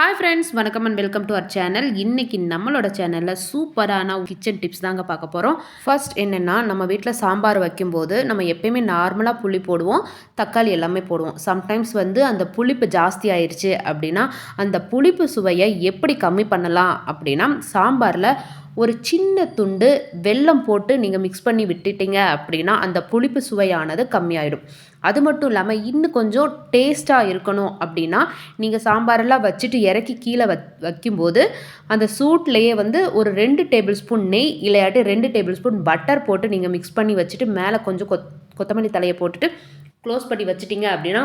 Hi friends வணக்கம் and welcome to our channel இன்றைக்கி நம்மளோட சேனலில் சூப்பரான கிச்சன் டிப்ஸ் தாங்க பார்க்க போகிறோம் ஃபர்ஸ்ட் என்னென்னா நம்ம வீட்டில் சாம்பார் வைக்கும்போது நம்ம எப்பயுமே நார்மலாக புளி போடுவோம். தக்காளி எல்லாமே போடுவோம். சம்டைம்ஸ் வந்து அந்த புளிப்பு ஜாஸ்தி ஆயிடுச்சு அப்படின்னா அந்த புளிப்பு சுவையை எப்படி கம்மி பண்ணலாம் அப்படின்னா சாம்பாரில் ஒரு சின்ன துண்டு வெல்லம் போட்டு நீங்கள் மிக்ஸ் பண்ணி விட்டுட்டீங்க அப்படின்னா அந்த புளிப்பு சுவையானது கம்மியாயிடும். அது மட்டும் இல்லாமல் இன்னும் கொஞ்சம் டேஸ்ட்டாக இருக்கணும் அப்படின்னா நீங்கள் சாம்பாரெல்லாம் வச்சுட்டு இறக்கி கீழே வ வைக்கும்போது அந்த சூட்லேயே வந்து ஒரு ரெண்டு டேபிள் ஸ்பூன் நெய் இல்லையாட்டி ரெண்டு டேபிள் ஸ்பூன் பட்டர் போட்டு நீங்கள் மிக்ஸ் பண்ணி வச்சுட்டு மேலே கொஞ்சம் கொத் கொத்தமல்லி தலையை போட்டுட்டு க்ளோஸ் பண்ணி வச்சிட்டிங்க அப்படின்னா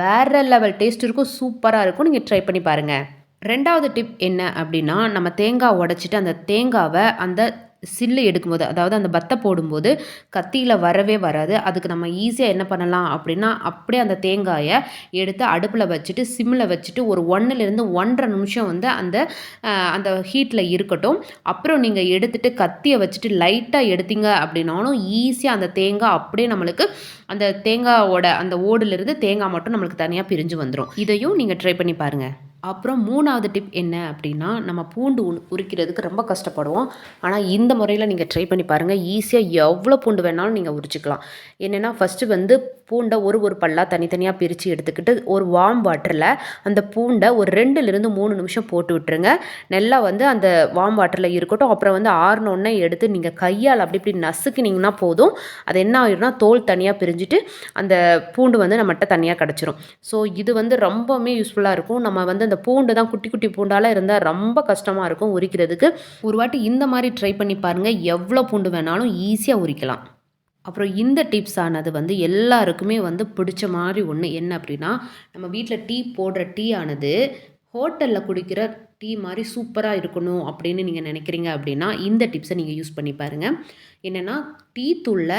வேறு லெவல் டேஸ்ட் இருக்கும் சூப்பராக இருக்கும். நீங்கள் ட்ரை பண்ணி பாருங்கள் ரெண்டாவது டிப் என்ன அப்படின்னா நம்ம தேங்காய் உடச்சிட்டு அந்த தேங்காவை அந்த சில்லு எடுக்கும்போது அதாவது அந்த பத்தை போடும்போது கத்தியில் வரவே வராது. அதுக்கு நம்ம ஈஸியாக என்ன பண்ணலாம் அப்படின்னா அப்படியே அந்த தேங்காயை எடுத்து அடுப்பில் வச்சுட்டு சிம்மில் வச்சுட்டு ஒரு ஒன்றுலேருந்து ஒன்றரை நிமிஷம் வந்து அந்த அந்த ஹீட்டில் இருக்கட்டும். அப்புறம் நீங்கள் எடுத்துகிட்டு கத்தியை வச்சுட்டு லைட்டாக எடுத்தீங்க அப்படின்னாலும் ஈஸியாக அந்த தேங்காய் அப்படியே நம்மளுக்கு அந்த தேங்காயோட அந்த ஓடுலேருந்து தேங்காய் மட்டும் நம்மளுக்கு தனியாக பிரிஞ்சு வந்துடும் இதையும் நீங்கள் ட்ரை பண்ணி பாருங்கள் அப்புறம் மூணாவது டிப் என்ன அப்படின்னா நம்ம பூண்டு உரிக்கிறதுக்கு ரொம்ப கஷ்டப்படுவோம். ஆனால் இந்த முறையில் நீங்கள் ட்ரை பண்ணி பாருங்கள் ஈஸியாக எவ்வளோ பூண்டு வேணாலும் நீங்கள் உரிச்சிக்கலாம். என்னென்னா ஃபஸ்ட்டு வந்து பூண்டை ஒரு ஒரு பல்லாக தனித்தனியாக பிரித்து எடுத்துக்கிட்டு ஒரு வார்ம் வாட்டரில் அந்த பூண்டை ஒரு ரெண்டுலேருந்து மூணு நிமிஷம் போட்டு விட்டுருங்க. நல்லா வந்து அந்த வார்ம் வாட்டரில் இருக்கட்டும் அப்புறம் வந்து ஆறுனோடனே எடுத்து நீங்கள் கையால் அப்படி இப்படி நசுக்கினீங்கன்னா போதும். அது என்ன ஆயிடும்னா தோல் தனியாக பிரிஞ்சுட்டு அந்த பூண்டு வந்து நம்மகிட்ட தனியாக கிடச்சிரும். ஸோ இது வந்து ரொம்பவுமே யூஸ்ஃபுல்லாக இருக்கும். நம்ம வந்து அந்த பூண்டு தான் குட்டி குட்டி பூண்டாலாம் இருந்தால் ரொம்ப கஷ்டமாக இருக்கும் உரிக்கிறதுக்கு. ஒரு வாட்டி இந்த மாதிரி ட்ரை பண்ணி பாருங்கள் எவ்வளோ பூண்டு வேணாலும் ஈஸியாக உரிக்கலாம். அப்புறம் இந்த டிப்ஸ் ஆனது வந்து எல்லாருக்குமே வந்து பிடிச்ச மாதிரி ஒன்று என்ன அப்படின்னா நம்ம வீட்டில் டீ போடுற டீ ஆனது ஹோட்டலில் குடிக்கிற டீ மாதிரி சூப்பராக இருக்கணும் அப்படின்னு நீங்கள் நினைக்கிறீங்க அப்படின்னா இந்த டிப்ஸை நீங்கள் யூஸ் பண்ணி பாருங்கள் என்னென்னா டீ தூளில்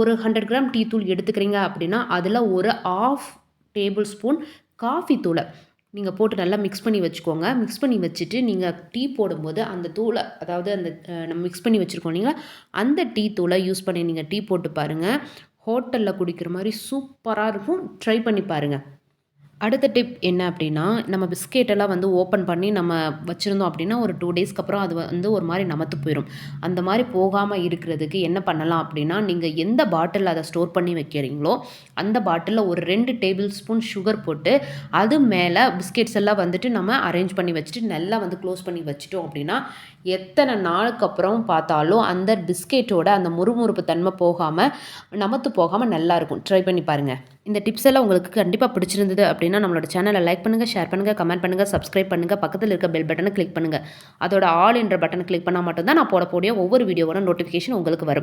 ஒரு ஹண்ட்ரட் கிராம் டீ தூள் எடுத்துக்கிறீங்க அப்படின்னா அதில் ஒரு ஆஃப் டேபிள் ஸ்பூன் காஃபி தூளை. நீங்கள் போட்டு நல்லா மிக்ஸ் பண்ணி வச்சுக்கோங்க. மிக்ஸ் பண்ணி வச்சுட்டு நீங்கள் டீ போடும்போது அந்த தூளை அதாவது அந்த நம்ம மிக்ஸ் பண்ணி வச்சுருக்கோம் இல்லைங்களா? அந்த டீ தூளை யூஸ் பண்ணி நீங்கள் டீ போட்டு பாருங்கள் ஹோட்டலில் குடிக்கிற மாதிரி சூப்பராக இருக்கும். ட்ரை பண்ணி பாருங்கள் அடுத்த டிப் என்ன அப்படின்னா நம்ம பிஸ்கெட்டெல்லாம் வந்து ஓப்பன் பண்ணி நம்ம வச்சுருந்தோம் அப்படின்னா ஒரு டூ டேஸ்க்கு அப்புறம் அது வந்து ஒரு மாதிரி நமத்து போயிடும் அந்த மாதிரி போகாமல் இருக்கிறதுக்கு என்ன பண்ணலாம் அப்படின்னா நீங்கள் எந்த பாட்டிலில் அதை ஸ்டோர் பண்ணி வைக்கிறீங்களோ அந்த பாட்டிலில் ஒரு ரெண்டு டேபிள் ஸ்பூன் சுகர் போட்டு அது மேலே பிஸ்கெட்ஸ் எல்லாம் வந்துட்டு நம்ம அரேஞ்ச் பண்ணி வச்சுட்டு நல்லா வந்து க்ளோஸ் பண்ணி வச்சுட்டோம் அப்படின்னா எத்தனை நாளுக்கு அப்புறம் பார்த்தாலும் அந்த பிஸ்கெட்டோட அந்த முறுமுறுப்பு தன்மை போகாமல் நமத்து போகாமல் நல்லாயிருக்கும் ட்ரை பண்ணி பாருங்கள் இந்த டிப்ஸ் எல்லாம் உங்களுக்கு கண்டிப்பாக பிடிச்சிருந்தது அப்படின்னா நம்மளோட சேனலை லைக் பண்ணுங்கள் ஷேர் பண்ணுங்கள் கமெண்ட் பண்ணுங்கள் சப்ஸ்கிரைப் பண்ணுங்கள் பக்கத்தில் இருக்க பெல் பட்டனை கிளிக் பண்ணுங்கள் அதோட ஆல் என்ற பட்டனை கிளிக் பண்ணால் மட்டும்தான் நான் போடக்கூடிய ஒவ்வொரு வீடியோவோட நோட்டிஃபிகேஷன் உங்களுக்கு வரும்.